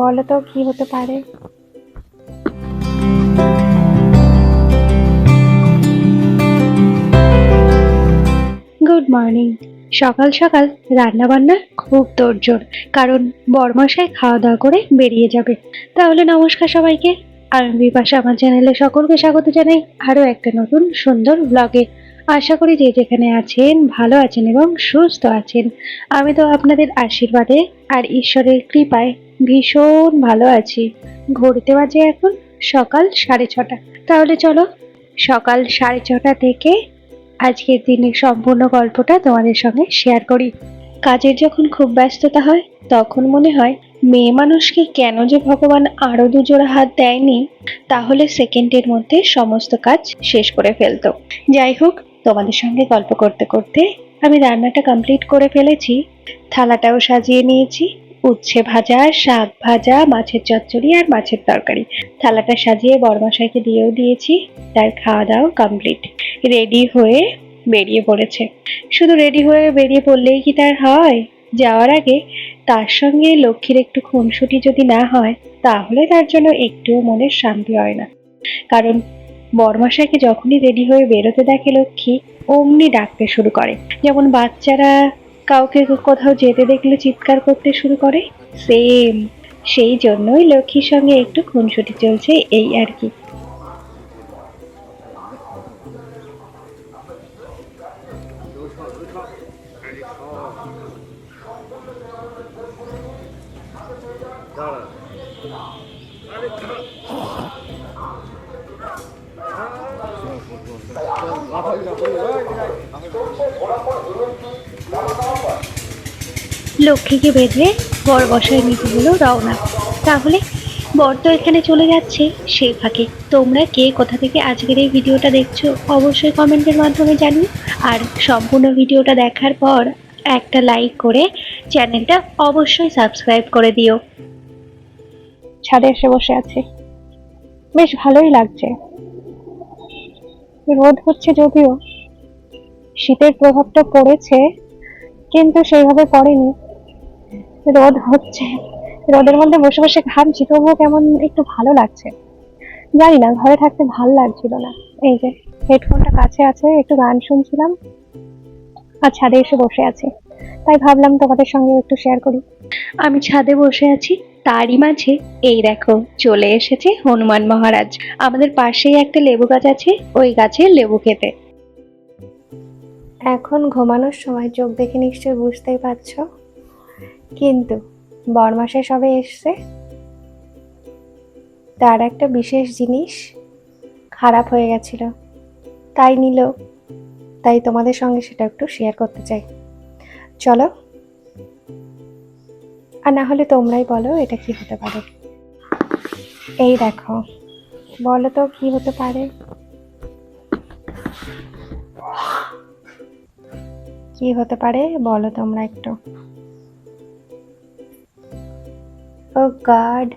বলো তো, কি হতে পারে? গুড মর্নিং সকাল সকাল রান্না বান্না খুব তোড়জোড়, কারণ বরমাসায় খাওয়া দাওয়া করে বেরিয়ে যাবে। তাহলে নমস্কার সবাইকে। আমি বিপাশা, আমার চ্যানেলে সকলকে স্বাগত জানাই আরও একটা নতুন সুন্দর ব্লগে আশা করি যে যেখানে আছেন, ভালো আছেন এবং সুস্থ আছেন। আমি তো আপনাদের আশীর্বাদে আর ঈশ্বরের কৃপায় ভীষণ ভালো আছি। ঘড়িতে বাজে এখন সকাল সাড়ে ছটা। তাহলে চলো সকাল সাড়ে ছটা থেকে আজকের দিনের সম্পূর্ণ গল্পটা তোমাদের সঙ্গে শেয়ার করি। কাজের যখন খুব ব্যস্ততা হয়, তখন মনে হয় মেয়ে মানুষকে কেন যে ভগবান আরও দুজোড়া হাত দেয়নি, তাহলে সেকেন্ডের মধ্যে সমস্ত কাজ শেষ করে ফেলতো। যাই হোক তোমাদের সঙ্গে গল্প করতে করতে আমি রান্নাটা কমপ্লিট করে ফেলেছি, থালাটাও সাজিয়ে নিয়েছি, উচ্ছে ভাজা, শাক ভাজা, মাছের চচ্চড়ি আর মাছের তরকারি। থালাটা সাজিয়ে বরমশাইকে দিয়েও দিয়েছি, তার খাওয়া দাওয়া কমপ্লিট রেডি হয়ে বেরিয়ে পড়েছে। শুধু রেডি হয়ে বেরিয়ে পড়লেই কি তার হয়? যাওয়ার আগে তার সঙ্গে লক্ষ্মীর একটু খুনসুটি যদি না হয়, তাহলে তার জন্য একটুও মনের শান্তি হয় না। কারণ বরমাসাইকে যখনই রেডি হয়ে বেরোতে দেখে লক্ষ্মী, অমনি ডাকতে শুরু করে। যেমন বাচ্চারা কাউকে কোথাও যেতে দেখলে চিৎকার করতে শুরু করে, সেম সেই জন্যই লক্ষ্মীর সঙ্গে একটু খুনসুটি চলছে এই আর কি। লক্ষ্মীকে বেঁধে বর বসায় নিতে হলো রওনা। তাহলে বর তো এখানে চলে যাচ্ছে, সেই ফাঁকে। তোমরা কে কোথা থেকে আজকের এই ভিডিওটা দেখছ অবশ্যই কমেন্টের মাধ্যমে জানিও। আর সম্পূর্ণ ভিডিওটা দেখার পর একটা লাইক করে চ্যানেলটা অবশ্যই সাবস্ক্রাইব করে দিও। ছাদে এসে বসে আছে। বেশ ভালোই লাগছে। রোদ হচ্ছে যদিও, শীতের প্রভাবটা পড়েছে, কিন্তু সেইভাবে পড়েনি। রোদ হচ্ছে রোদের মধ্যে বসে বসে ঘামছি, তবুও কেমন একটু ভালো লাগছে। জানি না, ঘরে থাকতে ভালো লাগছিল না। এই যে হেডফোনটা কাছে আছে, একটু গান শুনছিলাম। আর ছাদে এসে বসে আছি। তাই ভাবলাম তোমাদের সঙ্গে একটু শেয়ার করি। আমি ছাদে বসে আছি। তারই মাঝে এই দেখো চলে এসেছে হনুমান মহারাজ। আমাদের পাশেই একটা লেবু গাছ আছে, ওই গাছে লেবু খেতে। এখন ঘুমানোর সময় চোখ দেখে নিশ্চয়ই বুঝতেই পারছ। কিন্তু বরমাসে সবে এসছে। তার একটা বিশেষ জিনিস খারাপ হয়ে গেছিল। তাই নিল। তাই তোমাদের সঙ্গে সেটা একটু শেয়ার করতে চাই। চলো আর না হলে তোমরাই বলো এটা কি হতে পারে। এই দেখো বলো তো কি হতে পারে? কি হতে পারে? বলো তোমরা একটু। ও গড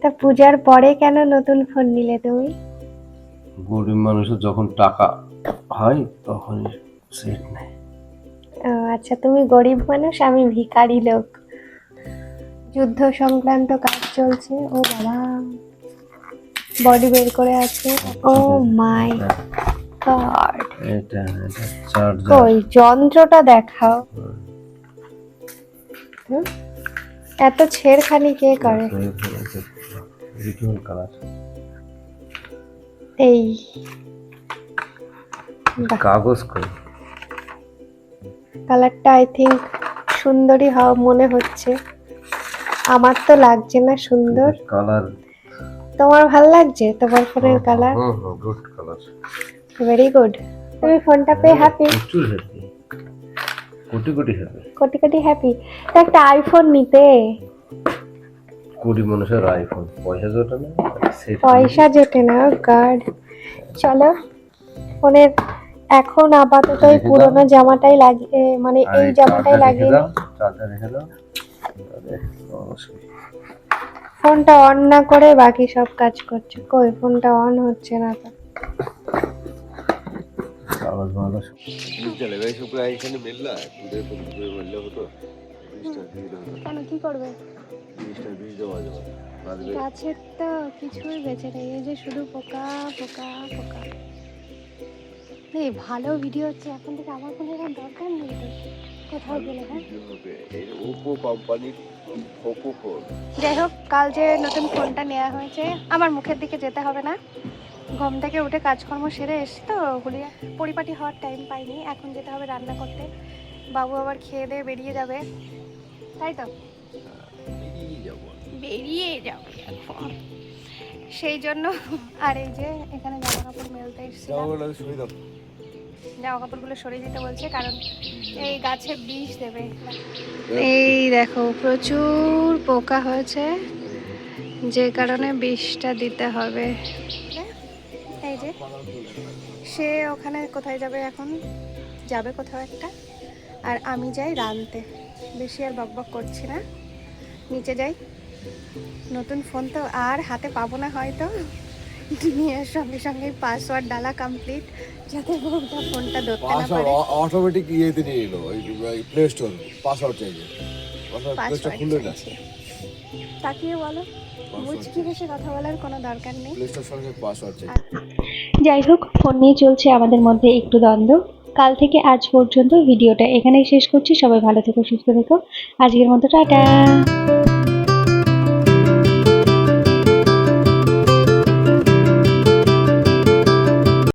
তা পূজার পরে কেন নতুন ফোন নিলে তুমি? গরিব মানুষের যখন টাকা হয় তখন সেট নেয়। আচ্ছা তুমি গরিব মানুষ আমি ভিখারি লোক। যুদ্ধ সংক্রান্ত কাজ চলছে। ও বাবা বডি বের করে আছে। Oh my God. এটা এটা চার্জার কই যন্ত্রটা দেখাও? এত ছেড়খানি কে করে? কালার। এই। কাগজ কই? কালারটা আই থিঙ্ক সুন্দরই হওয়া মনে হচ্ছে। আমার তো লাগছে না সুন্দর। কালার তোমার ভালো লাগছে? তোমার ফোনের colour hmm hmm good colour very good তুমি ফোনটা পেয়ে হ্যাপি প্রচুর happy crore crore happy crore crore happy তো একটা আইফোন নিতে। কোটি মানুষের আইফোন পয়সা জোটে না? পয়সা জোটে না গার্ড চলো ফোনের এখন আপাতত এই পুরোনো জামাটাই লাগিয়ে মানে এই জামাটাই লাগিয়ে নিই। চার্জার রেখে দাও। ফোনটা অন না করে বাকি সব কাজ করছে। কই, ফোনটা অন হচ্ছে না তো। ভালো কেন, কি করবে? কিছুই বেঁচে নেই, এই যে শুধু পোকা পোকা পোকা। ভালো ভিডিও হচ্ছে, এখন থেকে আমার কোনো দরকার নেই হ্যাঁ ভিডিও হবে এই ওপো কোম্পানির ওপো ফোন যাই হোক কাল যে নতুন ফোনটা নেওয়া হয়েছে আমার মুখের দিকে যেতে হবে না। ঘুম থেকে উঠে কাজকর্ম সেরে এসছি তো হুলিয়া পরিপাটি হওয়ার টাইম পাইনি এখন যেতে হবে রান্না করতে। বাবু আবার খেয়ে দিয়ে বেরিয়ে যাবে তাই তো? বেরিয়ে যাব এখন। সেই জন্য আর এই যে এখানে জামা কাপড় মেলতে এসেছিলাম জামা কাপড়গুলো সরিয়ে দিতে বলছে কারণ এই গাছে বিষ দেবে। এই দেখো প্রচুর পোকা হয়েছে। যে কারণে বিষটা দিতে হবে। এই যে সে ওখানে কোথায় যাবে এখন? যাবে কোথাও একটা? আর আমি যাই রানতে বেশি আর বকবক করছি না। নিচে যাই। নতুন ফোন তো আর হাতে পাবো না হয়তো। নিয়ে সঙ্গে সঙ্গে পাসওয়ার্ড ডালা কমপ্লিট যাতে বউটা ফোনটা ধরতে না পারে। অটোমেটিক ইয়েতে নিয়ে এলো ওই প্লে স্টোর পাসওয়ার্ড চাইছে। পাসওয়ার্ড খুললে না? তাকিয়ে বলো মুচকি বেশি কথা বলার কোনো দরকার নেই। প্লে স্টোর সঙ্গে পাসওয়ার্ড চাই যাই হোক ফোন নিয়ে চলছে আমাদের মধ্যে একটু দ্বন্দ্ব। কাল থেকে আজ পর্যন্ত ভিডিওটা এখানেই শেষ করছি। সবাই ভালো থেকো সুস্থ থেকো। আজকের মতো টাটা।